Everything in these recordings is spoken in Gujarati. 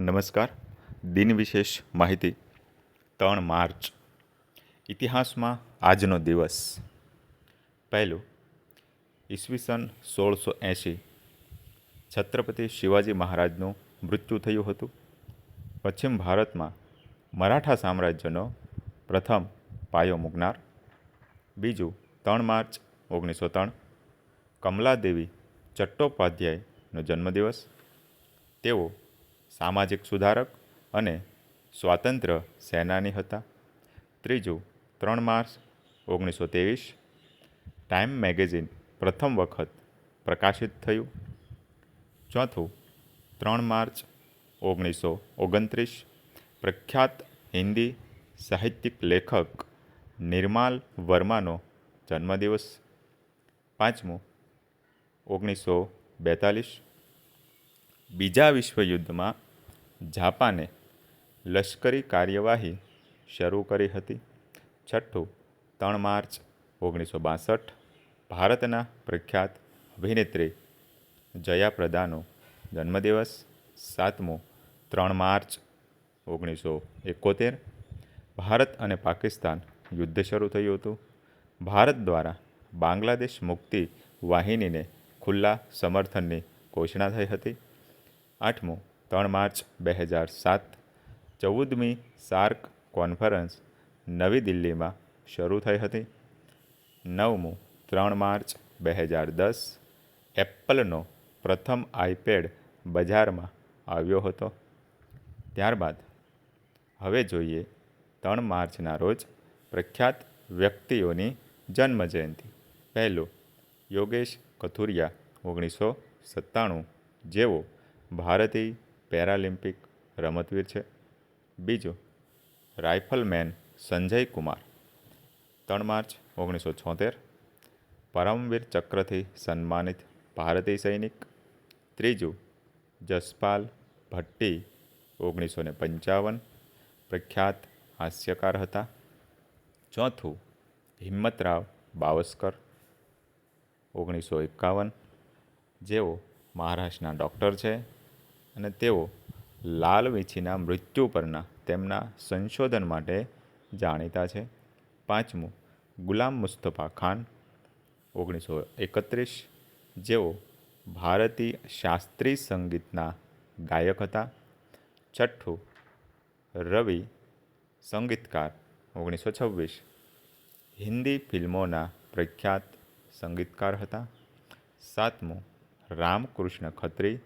નમસ્કાર. દિન વિશેષ માહિતી ત્રણ માર્ચ. ઇતિહાસમાં આજનો દિવસ. પહેલું, ઈસવીસન સોળસો એંશી. છત્રપતિ શિવાજી મહારાજનું મૃત્યુ થયું હતું. પશ્ચિમ ભારતમાં મરાઠા સામ્રાજ્યનો પ્રથમ પાયો મૂકનાર. બીજું, ત્રણ માર્ચ ઓગણીસો ત્રણ, કમલાદેવી ચટ્ટોપાધ્યાયનો જન્મદિવસ. તેઓ સામાજિક સુધારક અને સ્વાતંત્ર્ય સેનાની હતા. ત્રીજું, ત્રણ માર્ચ ઓગણીસો ત્રેવીસ, ટાઈમ મેગેઝિન પ્રથમ વખત પ્રકાશિત થયું. ચોથું, ત્રણ માર્ચ ઓગણીસો ઓગણત્રીસ, પ્રખ્યાત હિન્દી સાહિત્યિક લેખક નિર્માલ વર્માનો જન્મદિવસ. પાંચમું, ઓગણીસો બેતાલીસ, બીજા વિશ્વયુદ્ધમાં જાપાને લશ્કરી કાર્યવાહી શરૂ કરી હતી. છઠ્ઠું, ત્રણ માર્ચ ઓગણીસો બાસઠ, ભારતના પ્રખ્યાત અભિનેત્રી જયા પ્રદાનો જન્મદિવસ. સાતમું, ત્રણ માર્ચ ઓગણીસો એકોતેર, ભારત અને પાકિસ્તાન યુદ્ધ શરૂ થયું હતું. ભારત દ્વારા બાંગ્લાદેશ મુક્તિ વાહિનીને ખુલ્લા સમર્થનની ઘોષણા થઈ હતી. આઠમું ત્રણ માર્ચ બે હજાર સાત, ચૌદમી સાર્ક કોન્ફરન્સ નવી દિલ્હીમાં શરૂ થઈ હતી. નવમું ત્રણ માર્ચ બે હજાર દસ, એપલનો પ્રથમ આઈપેડ બજારમાં આવ્યો હતો. ત્યારબાદ હવે જોઈએ ત્રણ માર્ચના રોજ પ્રખ્યાત વ્યક્તિઓની જન્મજયંતિ. પહેલું યોગેશ કથુરિયા, ઓગણીસો સત્તાણું, જેઓ ભારતીય પેરાલિમ્પિક રમતવીર છે. બીજું, રાઇફલમેન સંજય કુમાર. ત્રણ માર્ચ ઓગણીસો છોતેર, પરમવીર ચક્રથી સન્માનિત ભારતીય સૈનિક. ત્રીજું, જસપાલ ભટ્ટી ઓગણીસો ને પંચાવન, પ્રખ્યાત હાસ્યકાર હતા. ચોથું, હિંમતરાવ બાવસ્કર ઓગણીસો એકાવન, જેઓ મહારાષ્ટ્રના ડૉક્ટર છે. અને તેઓ લાલ વીંછીના મૃત્યુ પરના તેમના સંશોધન માટે જાણીતા છે. પાંચમું, ગુલામ મુસ્તફા ખાન, ઓગણીસો એકત્રીસ. જેઓ ભારતીય શાસ્ત્રીય સંગીતના ગાયક હતા. છઠ્ઠું, રવિ સંગીતકાર, ઓગણીસો છવ્વીસ. હિન્દી ફિલ્મોના પ્રખ્યાત સંગીતકાર હતા. સાતમું, રામકૃષ્ણ ખત્રી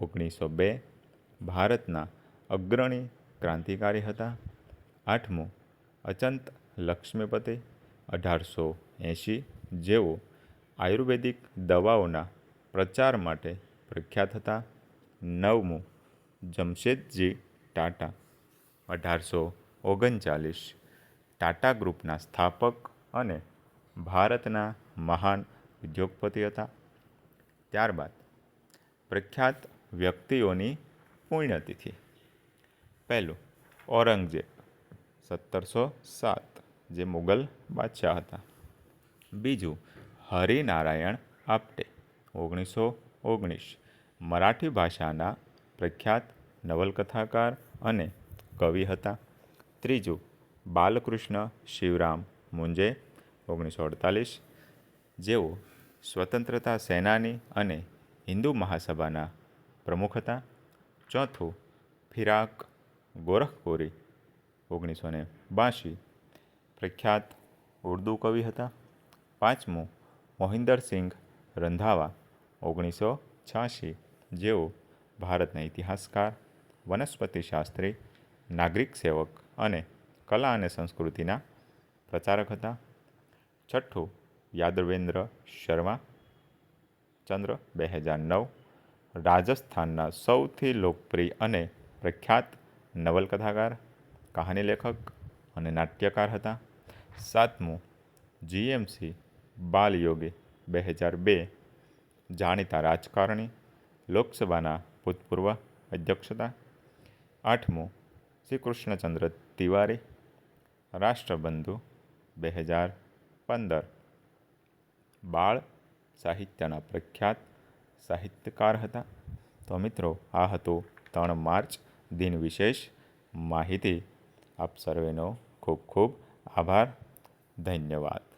ઓગણીસો બે ભારતના અગ્રણી ક્રાંતિકારી હતા. આઠમું, અચંત લક્ષ્મીપતિ અઢારસો એંશી, જેઓ આયુર્વેદિક દવાઓના પ્રચાર માટે પ્રખ્યાત હતા. નવમું, જમશેદજી ટાટા અઢારસો ઓગણચાલીસ, ટાટા ગ્રુપના સ્થાપક અને ભારતના મહાન ઉદ્યોગપતિ હતા. ત્યારબાદ પ્રખ્યાત વ્યક્તિઓની પુણ્યતિથિ. પહેલું, ઔરંગઝેબ, સત્તરસો સાત, જે મુગલ બાદશાહ હતા. બીજું, હરિનારાયણ આપટે, ઓગણીસો ઓગણીસ, મરાઠી ભાષાના પ્રખ્યાત નવલકથાકાર અને કવિ હતા. ત્રીજું, બાલકૃષ્ણ શિવરામ મુંજે, ઓગણીસો અડતાલીસ, જેઓ સ્વતંત્રતા સેનાની અને હિન્દુ મહાસભાના પ્રમુખ હતા ચોથું, ફિરાક, ગોરખપુરી, ઓગણીસો ને બાંશી. પ્રખ્યાત ઉર્દૂ કવિ હતા. પાંચમું મોહિન્દર સિંઘ રંધાવા, ઓગણીસો છ્યાસી જેઓ ભારતના ઇતિહાસકાર, વનસ્પતિ શાસ્ત્રી, નાગરિક સેવક અને કલા અને સંસ્કૃતિના પ્રચારક હતા. છઠ્ઠું, યાદવેન્દ્ર શર્મા, ચંદ્ર, બે હજાર નવ. રાજસ્થાનના સૌથી લોકપ્રિય અને પ્રખ્યાત નવલકથાકાર, કહાની લેખક અને નાટ્યકાર હતા. સાતમું, જીએમસી બાલયોગી બે હજાર બે, જાણીતા રાજકારણી, લોકસભાના ભૂતપૂર્વ અધ્યક્ષ હતા. આઠમું શ્રી કૃષ્ણચંદ્ર તિવારી, રાષ્ટ્રબંધુ, બે હજાર પંદર, બાળ સાહિત્યના પ્રખ્યાત સાહિત્યકાર હતા. તો મિત્રો, આ હતું ત્રણ માર્ચ, દિન વિશેષ માહિતી. આપ સર્વેનો ખૂબ ખૂબ આભાર. ધન્યવાદ.